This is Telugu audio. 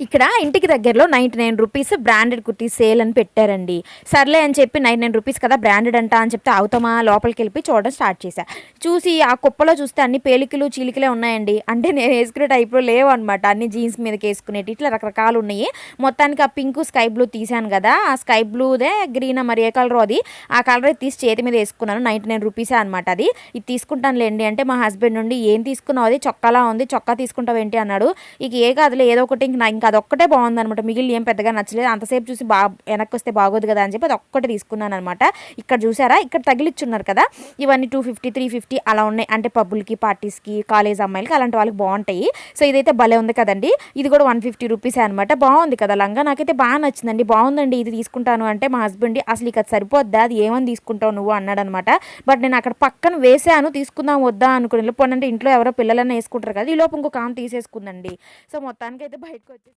ఇక్కడ ఇంటికి దగ్గరలో ninety nine rupees branded kurti sale అని పెట్టారండి. సర్లే అని చెప్పి నైన్ నైన్ రూపీస్ కదా బ్రాండెడ్ అంట అని చెప్తే అవుతామా లోపలికి వెళ్ళి చూడడం స్టార్ట్ చేశా. చూసి ఆ కుప్పలో చూస్తే అన్ని పేలికలు చీలికలే ఉన్నాయండి. అంటే నేను వేసుకునే టైప్లో లేవు అనమాట అన్ని జీన్స్ మీదకి వేసుకునేటి ఇట్లా రకరకాలు ఉన్నాయి. మొత్తానికి ఆ పింక్ స్కై బ్లూ తీసాను కదా. ఆ స్కై బ్లూదే గ్రీన్ మరి ఏ కలర్ అది. ఆ కలర్ తీసి చేతి మీద వేసుకున్నాను. నైంటీ నైన్ రూపీసే అనమాట అది. ఇది తీసుకుంటానులేండి అంటే మా హస్బెండ్ నుండి ఏం తీసుకున్నావు అది? చొక్కాలా ఉంది. చొక్కా తీసుకుంటావు ఏంటి అన్నాడు. ఇక ఏ కాదులే ఏదో ఒకటి ఇంకా అదొక్కటే బాగుంది అనమాట మిగిలిన ఏం పెద్దగా నచ్చలేదు. అంతసేపు చూసి బా వెనక్కి వస్తే బాగోదు కదా అని చెప్పి అది ఒక్కటే తీసుకున్నాను అనమాట ఇక్కడ చూసారా? ఇక్కడ తగిలిచ్చున్నారు కదా? ఇవన్నీ టూ ఫిఫ్టీ త్రీ ఫిఫ్టీ అలా ఉన్నాయి. అంటే పబ్బులకి పార్టీస్కి కాలేజ్ అమ్మాయిలకి అలాంటి వాళ్ళకి బాగుంటాయి. సో ఇదైతే భలే ఉంది కదండి. ఇది కూడా వన్ ఫిఫ్టీ రూపీసే అనమాట బాగుంది కదా? లంగా నాకైతే బాగా నచ్చిందండి. బాగుందండి ఇది తీసుకుంటాను అంటే మా హస్బెండ్ అసలు ఇక సరిపోద్దా? అది ఏమని తీసుకుంటావు నువ్వు? అన్నాడు అనమాట బట్ నేను అక్కడ పక్కన వేసాను తీసుకుందాం వద్దా అనుకుని పోనంటే ఇంట్లో ఎవరో పిల్లలన్నా వేసుకుంటారు కదా? ఈ లోపు ఇంకొక ఆమె తీసేసుకుందండి. సో మొత్తానికి అయితే బయటకు వచ్చి